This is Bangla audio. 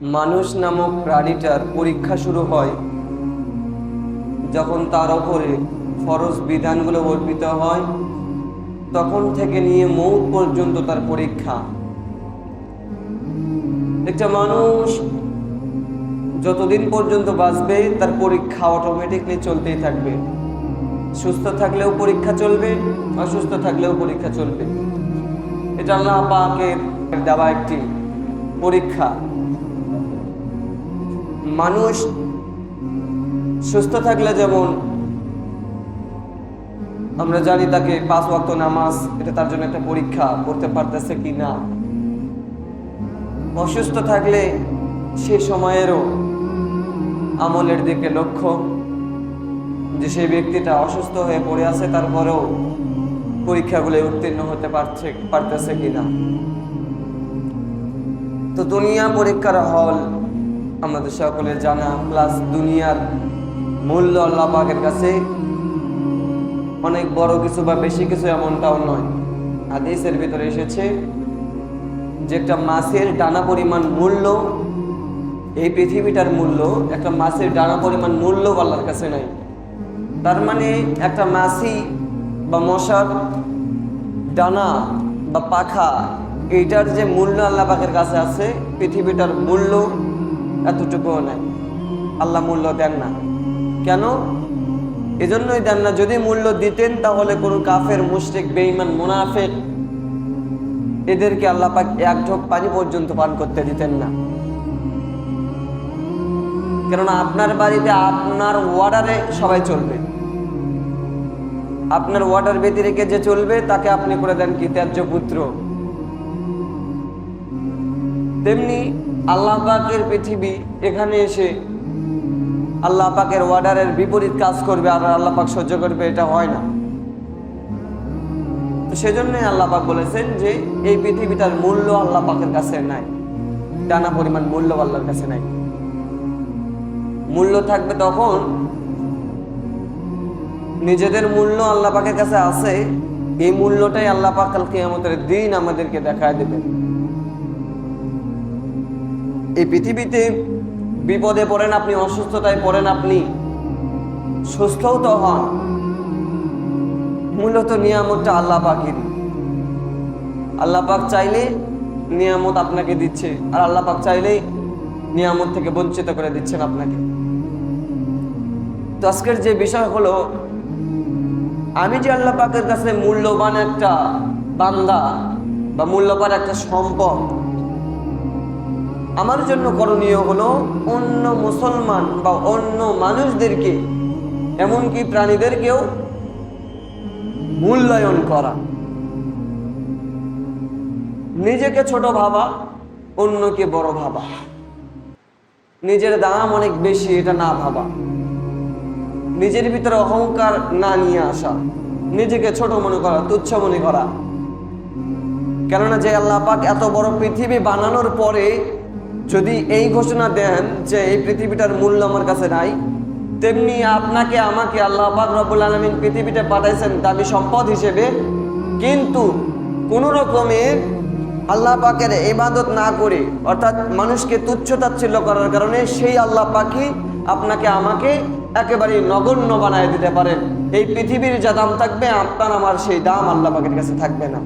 মানুষ নামক প্রাণীটার পরীক্ষা শুরু হয় যখন তার ওপরে ফরজ বিধানগুলো অর্পিত হয়, তখন থেকে নিয়ে মৌত পর্যন্ত তার পরীক্ষা। একটা মানুষ যতদিন পর্যন্ত বাঁচবে, তার পরীক্ষা অটোমেটিকলি চলতেই থাকবে। সুস্থ থাকলেও পরীক্ষা চলবে, অসুস্থ থাকলেও পরীক্ষা চলবে। এটা আল্লাহ পাকের দেওয়া একটি পরীক্ষা। মানুষ সুস্থ থাকলে যেমন, আমরা জানি তাকে পাঁচ ওয়াক্ত নামাজ, এটা তার জন্য একটা পরীক্ষা করতে পারতেছে কি না। অসুস্থ থাকলে সে সময়েরও আমলের দিকে লক্ষ্য, যে সেই ব্যক্তিটা অসুস্থ হয়ে পড়ে আছে, তারপরেও পরীক্ষাগুলো উত্তীর্ণ হতে পারছে, পারতেছে কিনা তো দুনিয়া পরীক্ষার হল আমাদের সকলের জানা প্লাস দুনিয়ার মূল্য আল্লাহ পাকের কাছে অনেক বড় কিছু বা বেশি কিছু এমনটাও নয়। হাদিসের ভিতরে এসেছে যে একটা মাছের ডানা পরিমাণ মূল্য, এই পৃথিবীটার মূল্য, একটা মাছের ডানা পরিমাণ মূল্য আল্লাহর কাছে নাই। তার মানে একটা মাছি বা মশার ডানা বা পাখা, এইটার যে মূল্য আল্লাহ পাকের কাছে আছে, পৃথিবীটার মূল্য এতটুকুও নাই। আল্লাহ মূল্য দেন না। কেন? এজন্যই দেন না। যদি মূল্য দিতেন, তাহলে কোনো কাফের, মুশরিক, বেঈমান, মুনাফেক এদেরকে আল্লাহ পাক এক ঢোক পানি পর্যন্ত পান করতে দিতেন না। কেননা আপনার বাড়িতে আপনার ওয়ার্ডারে সবাই চলবে। আপনার ব্যতি রেখে যে চলবে, তাকে আপনি করে দেন কি ত্যায্য পুত্র? তেমনি আল্লাহ পাকের পৃথিবী এখানে এসে আল্লাহ পাকের ওয়ার্ডারের বিপরীত কাজ করবে আর আল্লাহ পাক সহ্য করবে, এটা হয় না। তো সেজন্যই আল্লাহ পাক বলেছেন যে এই পৃথিবীটার মূল্য আল্লাহ পাকের কাছে নাই। টানা পরিমাণ মূল্য আল্লাহর কাছে নাই। মূল্য থাকবে তখন নিজেদের মূল্য আল্লাহ পাকের কাছে আছে, এই মূল্যটাই আল্লাহ পাক কাল কিয়ামতের দিন আমাদেরকে দেখায় দেবেন। এই পৃথিবীতে বিপদে পড়েন আপনি, অসুস্থতায় পড়েন আপনি, সুস্থও তো হন। মূলত নিয়ামতটা আল্লাহ পাকেরই। আল্লাহ পাক চাইলে নিয়ামত আপনাকে দিচ্ছে, আর আল্লাহ পাক চাইলেই নিয়ামত থেকে বঞ্চিত করে দিচ্ছেন আপনাকে। তো আজকের যে বিষয় হলো, আমি যে আল্লাহ পাকের কাছে মূল্যবান একটা বান্দা বা মূল্যবান একটা সম্পদ আমার জন্য করণীয় হলো অন্য মুসলমান বা অন্য মানুষদেরকে, এমনকি প্রাণীদেরকেও মূল্যায়ন করা। নিজেকে ছোট ভাবা, অন্যকে বড় ভাবা। নিজের দাম অনেক বেশি, এটা না ভাবা। নিজের ভিতরে অহংকার না নিয়ে আসা। নিজেকে ছোট মনে করা, তুচ্ছ মনে করা। কেননা যে আল্লাহ পাক এত বড় পৃথিবী বানানোর পরে যদি এই ঘোষণা দেন যে এই পৃথিবীটার মূল্য আমার কাছে নাই, তেমনি আপনাকে, আমাকে আল্লাহ পাক রব্বুল আলমিন পৃথিবীতে পাঠাইছেন দামি সম্পদ হিসেবে, কিন্তু কোনো রকমের আল্লাহ পাকের ইবাদত না করে, অর্থাৎ মানুষকে তুচ্ছ তাচ্ছিল্য করার কারণে সেই আল্লাহ পাখি আপনাকে, আমাকে একেবারে নগণ্য বানায় দিতে পারেন। এই পৃথিবীর যা দাম থাকবে, আপনার, আমার সেই দাম আল্লাহ পাখির কাছে থাকবে না।